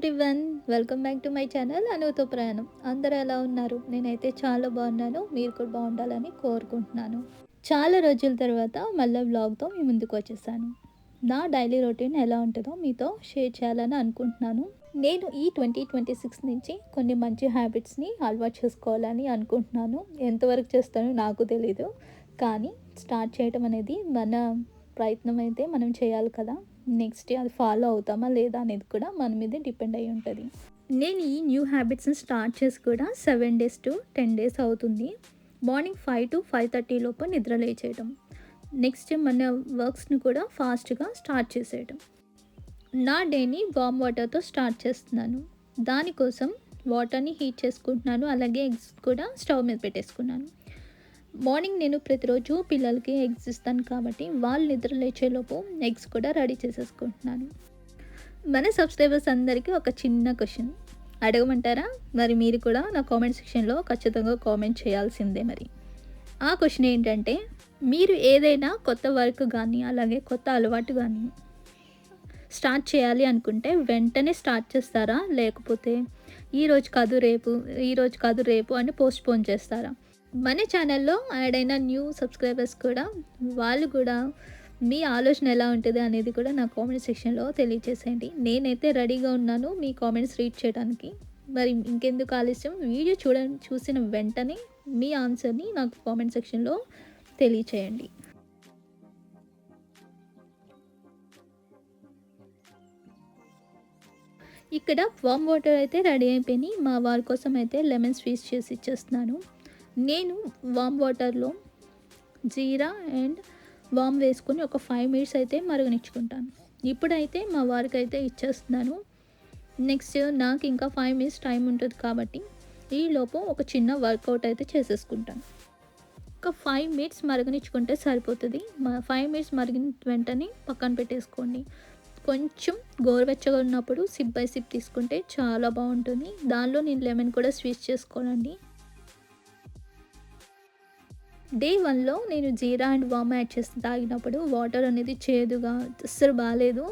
Everyone welcome back to my channel అనుతో ప్రయాణం అందరూ ఎలా ఉన్నారు? నేనైతే చాలా బాగున్నాను. మీరు కూడా బాగుండాలని కోరుకుంటున్నాను. చాలా రోజుల తర్వాత మళ్ళీ వ్లాగ్తో మీ ముందుకు వచ్చేసాను. నా డైలీ రొటీన్ ఎలా ఉంటుందో మీతో షేర్ చేయాలని అనుకుంటున్నాను. నేను ఈ ట్వంటీ ట్వంటీ సిక్స్ నుంచి కొన్ని మంచి హ్యాబిట్స్ని అలవాటు చేసుకోవాలని అనుకుంటున్నాను. ఎంతవరకు చేస్తానో నాకు తెలీదు. కానీ స్టార్ట్ చేయడం అనేది మన ప్రయత్నం అయితే మనం చేయాలి కదా. నెక్స్ట్ అది ఫాలో అవుతామా లేదా అనేది కూడా మన మీద డిపెండ్ అయి ఉంటుంది. నేను ఈ న్యూ హ్యాబిట్స్ని స్టార్ట్ చేసి కూడా seven days to ten days అవుతుంది. Morning five to five thirty లోపు నిద్ర లేచేయడం నెక్స్ట్ మన వర్క్స్ని కూడా ఫాస్ట్గా స్టార్ట్ చేసేయడం నా డేని వామ్ వాటర్తో స్టార్ట్ చేస్తున్నాను. దానికోసం వాటర్ని హీట్ చేసుకుంటున్నాను. అలాగే ఎగ్స్ కూడా స్టవ్ మీద పెట్టేసుకున్నాను. మార్నింగ్ నేను ప్రతిరోజు పిల్లలకి ఎగ్స్ ఇస్తాను కాబట్టి వాళ్ళు నిద్ర లేచేలోపు ఎగ్స్ కూడా రెడీ చేసేసుకుంటున్నాను. మన సబ్స్క్రైబర్స్ అందరికీ ఒక చిన్న క్వశ్చన్. అడగమంటారా? మరి మీరు కూడా నా కామెంట్ సెక్షన్లో ఖచ్చితంగా కామెంట్ చేయాల్సిందే మరి. ఆ క్వశ్చన్ ఏంటంటే మీరు ఏదైనా కొత్త వర్క్ కానీ అలాగే కొత్త అలవాటు కానీ స్టార్ట్ చేయాలి అనుకుంటే వెంటనే స్టార్ట్ చేస్తారా? లేకపోతే ఈరోజు కాదు రేపు ఈరోజు కాదు రేపు అని పోస్ట్పోన్ చేస్తారా? మన ఛానల్లో యాడ్ అయిన న్యూ సబ్స్క్రైబర్స్ కూడా వాళ్ళు కూడా మీ ఆలోచన ఎలా ఉంటుంది అనేది కూడా నా కామెంట్ సెక్షన్లో తెలియజేసేయండి నేనైతే రెడీగా ఉన్నాను మీ కామెంట్స్ రీడ్ చేయడానికి. మరి ఇంకెందుకు ఆలస్యం? వీడియో చూడ చూసిన వెంటనే మీ ఆన్సర్ని నాకు కామెంట్ సెక్షన్లో తెలియచేయండి. ఇక్కడ వామ్ వాటర్ అయితే రెడీ అయిపోయినాయి. మా వారి కోసం అయితే లెమన్ స్వీట్స్ చేసి ఇచ్చేస్తున్నాను. నేను వామ్ వాటర్లో జీరా అండ్ వామ్ వేసుకొని ఒక ఫైవ్ మినిట్స్ అయితే మరగనిచ్చుకుంటాను. ఇప్పుడైతే మా వారికి అయితే ఇచ్చేస్తున్నాను నెక్స్ట్ నాకు ఇంకా ఫైవ్ మినిట్స్ టైం ఉంటుంది కాబట్టి ఈ లోపు ఒక చిన్న వర్కౌట్ అయితే చేసేసుకుంటాను. ఒక ఫైవ్ మినిట్స్ మరగనిచ్చుకుంటే సరిపోతుంది. ఫైవ్ మినిట్స్ మరిగిన వెంటనే పక్కన పెట్టేసుకోండి. కొంచెం గోరువెచ్చగా ఉన్నప్పుడు సిప్ బై సిప్ తీసుకుంటే చాలా బాగుంటుంది. దానిలో నేను లెమన్ కూడా స్వీట్ చేసుకోనండి. డే వన్లో నేను జీరా అండ్ వామ్ యాడ్ చేసి తాగినప్పుడు వాటర్ అనేది చేదుగా అస్సలు బాగాలేదు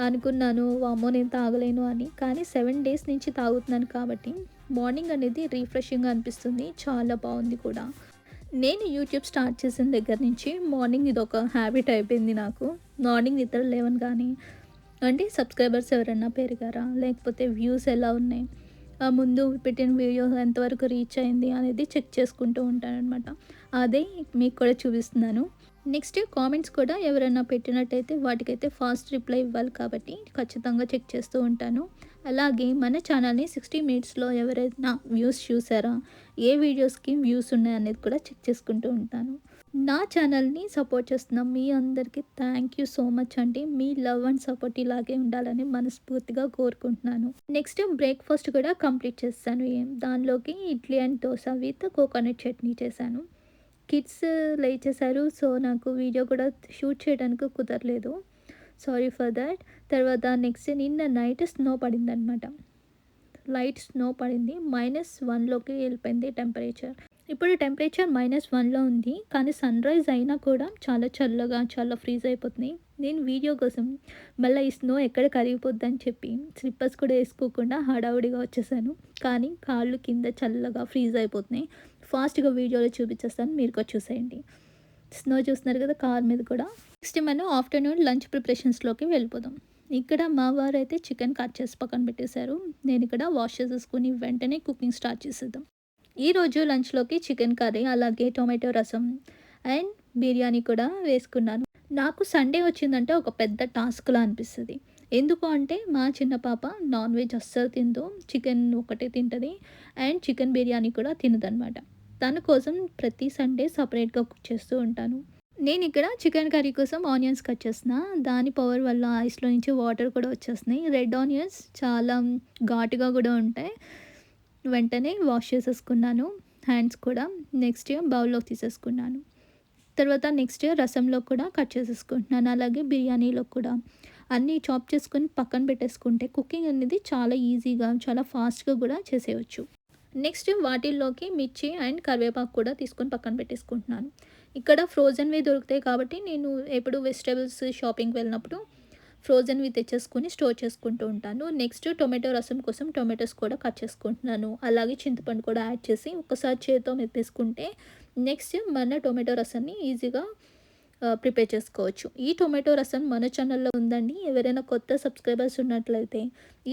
అనుకున్నాను వామో నేను తాగలేను అని. కానీ సెవెన్ డేస్ నుంచి తాగుతున్నాను కాబట్టి మార్నింగ్ అనేది రీఫ్రెషింగ్గా అనిపిస్తుంది. చాలా బాగుంది కూడా. నేను యూట్యూబ్ స్టార్ట్ చేసిన దగ్గర నుంచి మార్నింగ్ ఇది ఒక హ్యాబిట్ అయిపోయింది నాకు. మార్నింగ్ నిద్ర లేవని కానీ అంటే సబ్స్క్రైబర్స్ ఎవరైనా పెరిగారా? లేకపోతే వ్యూస్ ఎలా ఉన్నాయి? ముందు పెట్టిన వీడియో ఎంతవరకు రీచ్ అయింది అనేది చెక్ చేసుకుంటూ ఉంటాను అనమాట అదే మీకు కూడా చూపిస్తున్నాను. నెక్స్ట్ కామెంట్స్ కూడా ఎవరైనా పెట్టినట్టయితే వాటికైతే ఫాస్ట్ రిప్లై ఇవ్వాలి కాబట్టి ఖచ్చితంగా చెక్ చేస్తూ ఉంటాను. అలాగే మన ఛానల్ని సిక్స్టీ మినిట్స్లో ఎవరైనా వ్యూస్ చూసారా? ఏ వీడియోస్కి వ్యూస్ ఉన్నాయి అనేది కూడా చెక్ చేసుకుంటూ ఉంటాను. నా ఛానల్ని సపోర్ట్ చేస్తున్న మీ అందరికీ థ్యాంక్ యూ సో మచ్ అండి. మీ లవ్ అండ్ సపోర్ట్ ఇలాగే ఉండాలని మనస్ఫూర్తిగా కోరుకుంటున్నాను. నెక్స్ట్ బ్రేక్ఫాస్ట్ కూడా కంప్లీట్ చేస్తాను. ఏం దానిలోకి idli and dosa with coconut chutney చేశాను. కిడ్స్ uh, లేచేశారు. సో నాకు వీడియో కూడా షూట్ చేయడానికి కుదరలేదు. సారీ ఫర్ దాట్ తర్వాత నెక్స్ట్ నిన్న నైట్ స్నో పడింది అనమాట లైట్ స్నో పడింది మైనస్ వన్లోకి వెళ్ళిపోయింది టెంపరేచర్ ఇప్పుడు టెంపరేచర్ మైనస్ వన్లో ఉంది కానీ సన్ రైజ్ అయినా కూడా చాలా చల్లగా చాలా ఫ్రీజ్ అయిపోతుంది నేను వీడియో కోసం మళ్ళీ ఈ స్నో ఎక్కడ కరిగిపోద్ది అని చెప్పి స్లిప్పర్స్ కూడా వేసుకోకుండా హడావుడిగా వచ్చేసాను. కానీ కాళ్ళు కింద చల్లగా ఫ్రీజ్ అయిపోతున్నాయి. ఫాస్ట్గా వీడియోలో చూపించేస్తాను మీరు కూడా చూసేయండి. స్నో చూస్తున్నారు కదా కార్ మీద కూడా. నెక్స్ట్ మనం ఆఫ్టర్నూన్ లంచ్ ప్రిపరేషన్స్లోకి వెళ్ళిపోదాం. ఇక్కడ మా వారు అయితే చికెన్ కట్ చేసి పక్కన పెట్టేశారు. నేను ఇక్కడ వాష్ చేసేసుకుని వెంటనే కుకింగ్ స్టార్ట్ చేసేద్దాం. ఈరోజు లంచ్లోకి చికెన్ కర్రీ అలాగే టొమాటో రసం అండ్ బిర్యానీ కూడా వేసుకున్నాను. నాకు సండే వచ్చిందంటే ఒక పెద్ద టాస్క్లా అనిపిస్తుంది. ఎందుకు అంటే మా చిన్న పాప నాన్ వెజ్ అస్సలు తిందో. చికెన్ ఒకటే తింటుంది అండ్ చికెన్ బిర్యానీ కూడా తినదనమాట. దాని కోసం ప్రతి సండే సపరేట్గా కుక్ చేస్తూ ఉంటాను. నేను ఇక్కడ చికెన్ కర్రీ కోసం ఆనియన్స్ కట్ చేసిన దాని పవర్ వల్ల ఐస్లో నుంచి వాటర్ కూడా వచ్చేస్తున్నాయి. రెడ్ ఆనియన్స్ చాలా ఘాటుగా కూడా ఉంటాయి. వెంటనే వాష్ చేసేసుకున్నాను హ్యాండ్స్ కూడా. నెక్స్ట్ బౌల్లో తీసేసుకున్నాను. తర్వాత నెక్స్ట్ రసంలో కూడా కట్ చేసేసుకుంటున్నాను. అలాగే బిర్యానీలో కూడా. అన్నీ చాప్ చేసుకొని పక్కన పెట్టేసుకుంటే కుకింగ్ అనేది చాలా ఈజీగా చాలా ఫాస్ట్గా కూడా చేసేయచ్చు. నెక్స్ట్ వాటిల్లోకి మిర్చి అండ్ కరివేపాకు కూడా తీసుకొని పక్కన పెట్టేసుకుంటున్నాను. ఇక్కడ ఫ్రోజన్వే దొరుకుతాయి కాబట్టి నేను ఎప్పుడు వెజిటేబుల్స్ షాపింగ్కి వెళ్ళినప్పుడు ఫ్రోజన్వి తెచ్చేసుకొని స్టోర్ చేసుకుంటూ ఉంటాను. నెక్స్ట్ టొమాటో రసం కోసం టొమాటోస్ కూడా కట్ చేసుకుంటున్నాను. అలాగే చింతపండు కూడా యాడ్ చేసి ఒకసారి చేతితో మెప్పేసుకుంటే నెక్స్ట్ మన టొమాటో రసాన్ని ఈజీగా ప్రిపేర్ uh, చేసుకోవచ్చు. ఈ టొమాటో రసం మన ఛానల్లో ఉందండి. ఎవరైనా కొత్త సబ్స్క్రైబర్స్ ఉన్నట్లయితే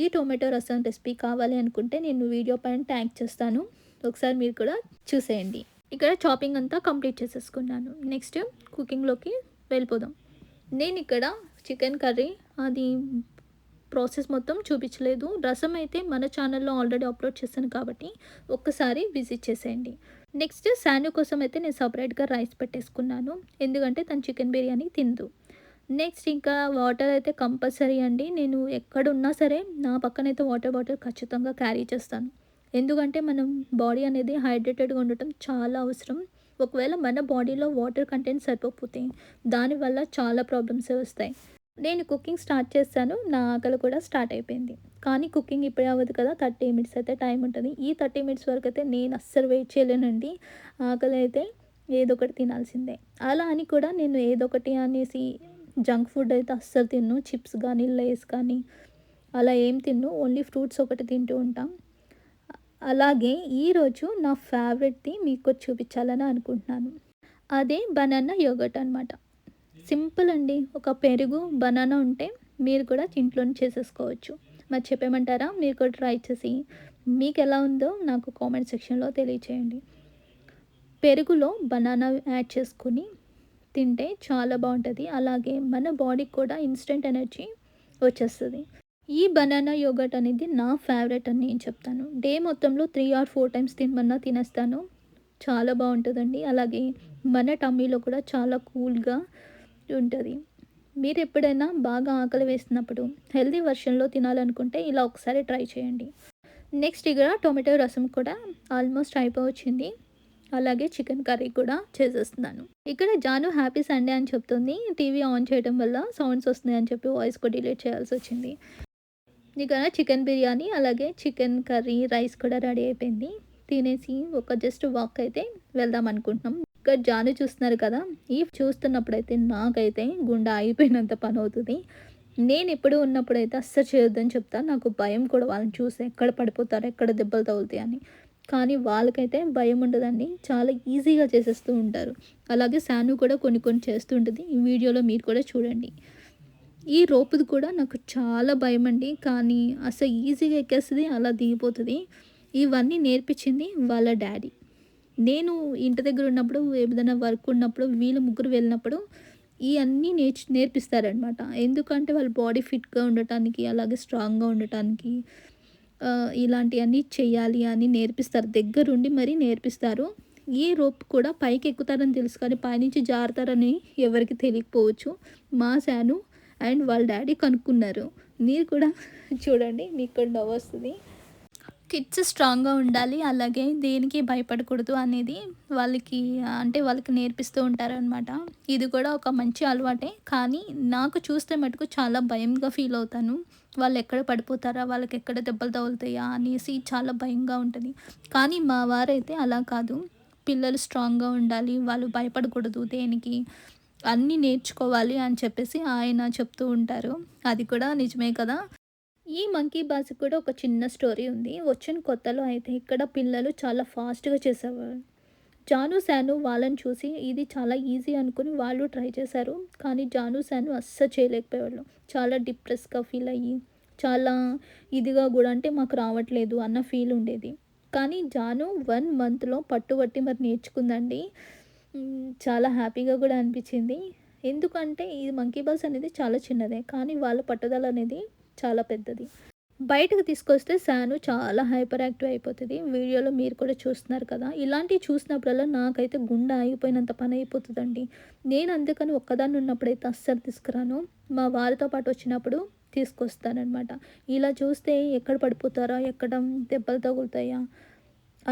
ఈ టొమాటో రసం రెసిపీ కావాలి అనుకుంటే నేను వీడియో పైన ట్యాగ్ చేస్తాను. ఒకసారి మీరు కూడా చూసేయండి. ఇక్కడ చాపింగ్ అంతా కంప్లీట్ చేసేసుకున్నాను. నెక్స్ట్ కుకింగ్లోకి వెళ్ళిపోదాం. నేను ఇక్కడ చికెన్ కర్రీ. అది ప్రాసెస్ మొత్తం చూపించలేదు. రసం అయితే మన ఛానల్లో ఆల్రెడీ అప్లోడ్ చేశాను కాబట్టి ఒక్కసారి విజిట్ చేసేయండి. నెక్స్ట్ శాను కోసం అయితే నేను సపరేట్గా రైస్ పెట్టేసుకున్నాను. ఎందుకంటే తను చికెన్ బిర్యానీ తిందు నెక్స్ట్ ఇంకా వాటర్ అయితే కంపల్సరీ అండి. నేను ఎక్కడున్నా సరే నా పక్కన అయితే వాటర్ బాటిల్ ఖచ్చితంగా క్యారీ చేస్తాను. ఎందుకంటే మనం బాడీ అనేది హైడ్రేటెడ్గా ఉండటం చాలా అవసరం. ఒకవేళ మన బాడీలో వాటర్ కంటెంట్ సరిపోతే దానివల్ల చాలా ప్రాబ్లమ్స్ వస్తాయి. నేను కుకింగ్ స్టార్ట్ చేస్తాను నా ఆకలి కూడా స్టార్ట్ అయిపోయింది. కానీ కుకింగ్ ఇప్పుడే అవ్వదు కదా థర్టీ మినిట్స్ అయితే టైం ఉంటుంది. ఈ థర్టీ మినిట్స్ వరకు అయితే నేను అస్సలు వెయిట్ చేయలేనండి. ఆకలి అయితే ఏదో ఒకటి తినాల్సిందే. అలా అని కూడా నేను ఏదో ఒకటి అనేసి జంక్ ఫుడ్ అయితే అస్సలు తిన్ను. చిప్స్ కానీ లేస్ కానీ అలా ఏం తిన్ను. ఓన్లీ ఫ్రూట్స్ ఒకటి తింటూ ఉంటాం. అలాగే ఈరోజు నా ఫేవరెట్ది మీకు చూపించాలని అనుకుంటున్నాను. అదే బనానా యోగట్ అనమాట సింపుల్ అండి. ఒక పెరుగు బనానా ఉంటే మీరు కూడా ఇంట్లోనే చేసేసుకోవచ్చు. మరి చెప్పేమంటారా? మీరు కూడా ట్రై చేసి. మీకు ఎలా ఉందో నాకు కామెంట్ సెక్షన్లో తెలియచేయండి. పెరుగులో బనానా యాడ్ చేసుకుని తింటే చాలా బాగుంటుంది. అలాగే మన బాడీకి కూడా ఇన్స్టెంట్ ఎనర్జీ వచ్చేస్తుంది. ఈ బనానా యోగట్ అనేది నా ఫేవరెట్ అని నేను చెప్తాను. డే మొత్తంలో త్రీ ఆర్ ఫోర్ టైమ్స్ తినమన్నా తినేస్తాను. చాలా బాగుంటుందండి. అలాగే మన టమ్మీలో కూడా చాలా కూల్గా ఉంటుంది. మీరు ఎప్పుడైనా బాగా ఆకలి వేసినప్పుడు హెల్దీ వర్షన్లో తినాలనుకుంటే ఇలా ఒకసారి ట్రై చేయండి. నెక్స్ట్ ఇక్కడ టొమాటో రసం కూడా ఆల్మోస్ట్ అయిపోవచ్చింది. అలాగే చికెన్ కర్రీ కూడా చేసేస్తున్నాను. ఇక్కడ జాను హ్యాపీ సండే అని చెప్తుంది. టీవీ ఆన్ చేయడం వల్ల సౌండ్స్ వస్తున్నాయి అని చెప్పి వాయిస్ కూడా డిలీట్ చేయాల్సి వచ్చింది. ఇక్కడ చికెన్ బిర్యానీ అలాగే చికెన్ కర్రీ రైస్ కూడా రెడీ అయిపోయింది. తినేసి ఒక జస్ట్ వాక్ అయితే వెళ్దాం అనుకుంటున్నాం. ఇక్కడ జాను చూస్తున్నారు కదా ఈ చూస్తున్నప్పుడైతే నాకైతే గుండె ఆగిపోయినంత పని అవుతుంది నేను ఎప్పుడు ఉన్నప్పుడైతే అస్సలు చేయొద్దని చెప్తాను నాకు భయం కూడా వాళ్ళని చూసి ఎక్కడ పడిపోతారు ఎక్కడ దెబ్బలు తగులుతాయి అని. కానీ వాళ్ళకైతే భయం ఉండదండి చాలా ఈజీగా చేసేస్తూ ఉంటారు. అలాగే శాను కూడా కొన్ని కొన్ని చేస్తూ ఉంటుంది ఈ వీడియోలో మీరు కూడా చూడండి. ఈ రోపుది కూడా నాకు చాలా భయం అండి కానీ అసలు ఈజీగా ఎక్కేస్తుంది అలా దిగిపోతుంది. ఇవన్నీ నేర్పించింది వాళ్ళ డాడీ. నేను ఇంటి దగ్గర ఉన్నప్పుడు ఏదైనా వర్క్ ఉన్నప్పుడు వీళ్ళు ముగ్గురు వెళ్ళినప్పుడు ఇవన్నీ నేర్చు నేర్పిస్తారనమాట ఎందుకంటే వాళ్ళ బాడీ ఫిట్గా ఉండటానికి అలాగే స్ట్రాంగ్గా ఉండటానికి ఇలాంటివన్నీ చేయాలి అని నేర్పిస్తారు. దగ్గరుండి మరీ నేర్పిస్తారు. ఈ రోప్ కూడా పైకి ఎక్కుతారని తెలుసు కానీ పైనుంచి జారుతారని ఎవరికి తెలియకపోవచ్చు. మా శాను అండ్ వాళ్ళ డాడీ కనుక్కున్నారు. మీరు కూడా చూడండి మీకు కూడా నవ్వు వస్తుంది. కిడ్స్ స్ట్రాంగ్గా ఉండాలి అలాగే దేనికి భయపడకూడదు అనేది వాళ్ళకి అంటే వాళ్ళకి నేర్పిస్తూ ఉంటారనమాట ఇది కూడా ఒక మంచి అలవాటే కానీ నాకు చూస్తే మటుకు చాలా భయంగా ఫీల్ అవుతాను. వాళ్ళు ఎక్కడ పడిపోతారా వాళ్ళకి ఎక్కడ దెబ్బలు తగులుతాయా అనేసి చాలా భయంగా ఉంటుంది. కానీ మా వారైతే అలా కాదు. పిల్లలు స్ట్రాంగ్గా ఉండాలి వాళ్ళు భయపడకూడదు దేనికి. అన్నీ నేర్చుకోవాలి అని చెప్పేసి ఆయన చెప్తూ ఉంటారు. అది కూడా నిజమే కదా. ఈ మంకీ బాస్ కూడా ఒక చిన్న స్టోరీ ఉంది. వచ్చిన కొత్తలో అయితే ఇక్కడ పిల్లలు చాలా ఫాస్ట్గా చేసేవారు. జాను శాను వాళ్ళని చూసి ఇది చాలా ఈజీ అనుకుని వాళ్ళు ట్రై చేశారు. కానీ జాను శాను అస్సలు చేయలేకపోయేవాళ్ళు. చాలా డిప్రెస్గా ఫీల్ అయ్యి చాలా ఇదిగా కూడా అంటే మాకు రావట్లేదు అన్న ఫీల్ ఉండేది. కానీ జాను వన్ మంత్లో పట్టుబట్టి మరి నేర్చుకుందండి. చాలా హ్యాపీగా కూడా అనిపించింది. ఎందుకంటే ఈ మంకీ బాస్ అనేది చాలా చిన్నదే కానీ వాళ్ళ పట్టుదల అనేది చాలా పెద్దది. బయటకు తీసుకొస్తే శాను చాలా హైపర్ యాక్టివ్ అయిపోతుంది. వీడియోలో మీరు కూడా చూస్తున్నారు కదా. ఇలాంటివి చూసినప్పుడల్లా నాకైతే గుండె ఆగిపోయినంత పని అయిపోతుందండి. నేను అందుకని ఒక్కదాన్ని ఉన్నప్పుడైతే అస్సలు తీసుకురాను. మా వారితో పాటు వచ్చినప్పుడు తీసుకొస్తానమాట ఇలా చూస్తే ఎక్కడ పడిపోతారా? ఎక్కడ దెబ్బలు తగులుతాయా?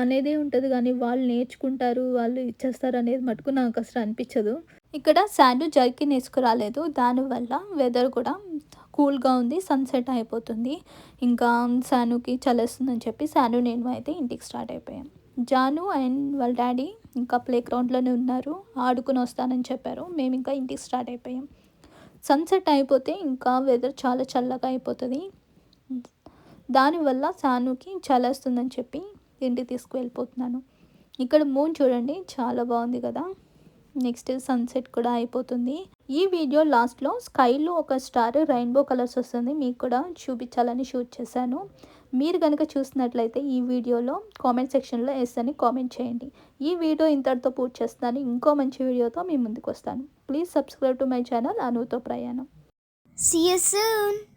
అనేదే ఉంటుంది కానీ వాళ్ళు నేర్చుకుంటారు వాళ్ళు ఇచ్చేస్తారు అనేది మటుకు నాకు అసలు అనిపించదు. ఇక్కడ శాండ్ జర్కిన్ వేసుకురాలేదు దానివల్ల వెదర్ కూడా కూల్గా ఉంది సన్సెట్ అయిపోతుంది. ఇంకా శానుకి చలేస్తుందని చెప్పి శాను నేను అయితే ఇంటికి స్టార్ట్ అయిపోయాం. జాను అండ్ వాళ్ళ డాడీ ఇంకా ప్లే గ్రౌండ్లోనే ఉన్నారు ఆడుకుని వస్తానని చెప్పారు. మేము ఇంకా ఇంటికి స్టార్ట్ అయిపోయాం. సన్సెట్ అయిపోతే ఇంకా వెదర్ చాలా చల్లగా అయిపోతుంది. దానివల్ల శానుకి చలేస్తుందని చెప్పి ఇంటికి తీసుకువెళ్ళిపోతున్నాను. ఇక్కడ మూన్ చూడండి చాలా బాగుంది కదా. నెక్స్ట్ సన్సెట్ కూడా అయిపోతుంది. ఈ వీడియో లాస్ట్లో స్కైలో ఒక స్టార్ రెయిన్బో కలర్స్ వస్తుంది మీకు కూడా చూపించాలని షూట్ చేశాను. మీరు కనుక చూసినట్లయితే ఈ వీడియోలో కామెంట్ సెక్షన్లో ఎస్ అని కామెంట్ చేయండి. ఈ వీడియో ఇంతటితో పూర్తి చేస్తున్నాను. ఇంకో మంచి వీడియోతో మీ ముందుకు వస్తాను. Please subscribe to my channel అనుతో ప్రయాణం. See you soon.